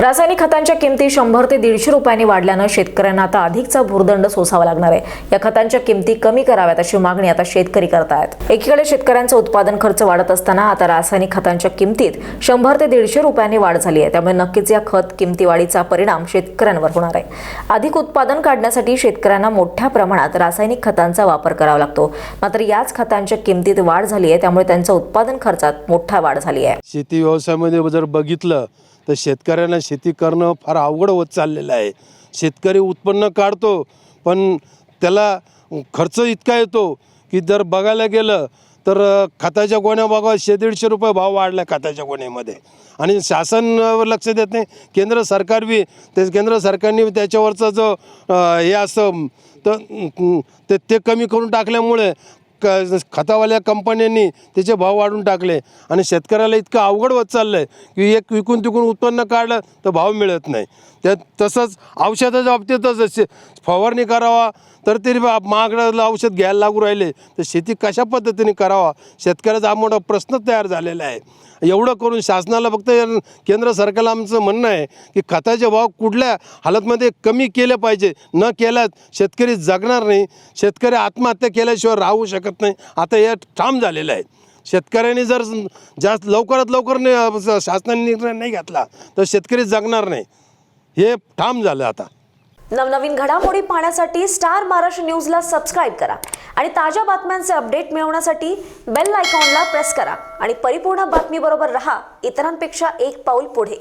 रासायनिक खतांच्या किमती शंभर ते दीडशे रुपयांनी वाढल्यानं शेतकऱ्यांना आता अधिकचा भूर्दंड सोसावा लागणार आहे. या खतांच्या किमती कमी कराव्यात अशी मागणी आता शेतकरी करतायत. एकीकडे शेतकऱ्यांचा उत्पादन खर्च वाढत असताना आता रासायनिक खतांच्या किमतीत शंभर ते दीडशे रुपयांनी वाढ झाली आहे. त्यामुळे नक्कीच या खत किमती वाढीचा परिणाम शेतकऱ्यांवर होणार आहे. अधिक उत्पादन काढण्यासाठी शेतकऱ्यांना मोठ्या प्रमाणात रासायनिक खतांचा वापर करावा लागतो. मात्र याच खतांच्या किमतीत वाढ झाली आहे. त्यामुळे त्यांचा उत्पादन खर्चात मोठा वाढ झाली आहे. शेती व्यवसायामध्ये जर बघितलं तर शेतकऱ्यांना शेती करणं फार अवघड होत चाललेलं आहे. शेतकरी उत्पन्न काढतो पण त्याला खर्च इतका येतो की जर बघायला गेलं तर खताच्या गोण्या बघा शे दीडशे रुपये भाव वाढला खताच्या गोण्यामध्ये. आणि शासन लक्ष देत नाही केंद्र सरकार बी ते केंद्र सरकारने त्याच्यावरचं जो हे असं तर ते ते कमी करून टाकल्यामुळे क खतावाल्या कंपन्यांनी त्याचे भाव वाढून टाकले. आणि शेतकऱ्याला इतकं अवघड होत चाललं आहे की एक विकून तिकून उत्पन्न काढलं तर भाव मिळत नाही. त्यात तसंच औषधाच्या बाबतीतच शे- फवारणी करावा तर तरी बा- महागडं औषध घ्यायला लागू राहिले. तर शेती कशा पद्धतीने करावा? शेतकऱ्याचा हा मोठा प्रश्न तयार झालेला आहे. एवढं करून शासनाला फक्त केंद्र सरकारला आमचं म्हणणं आहे की खताचे भाव कुठल्या हालतमध्ये कमी केले पाहिजे? न केल्यास शेतकरी जगणार नाही. शेतकरी आत्महत्या केल्याशिवाय राहू शकत नाही. आता हे ठाम झालेलं आहे. शेतकऱ्यांनी जर जास्त लवकरात लवकर शासनाने निर्णय नाही घेतला तर शेतकरी जगणार नाही. हे ठाम झालं आता. नवनवीन घडामोडी पाहण्यासाठी स्टार महाराष्ट्र न्यूजला सबस्क्राईब करा आणि ताज्या बातम्यांचे अपडेट मिळवण्यासाठी बेल आयकॉनला प्रेस करा. आणि परिपूर्ण बातमीबरोबर रहा. इतरांपेक्षा एक पाऊल पुढे.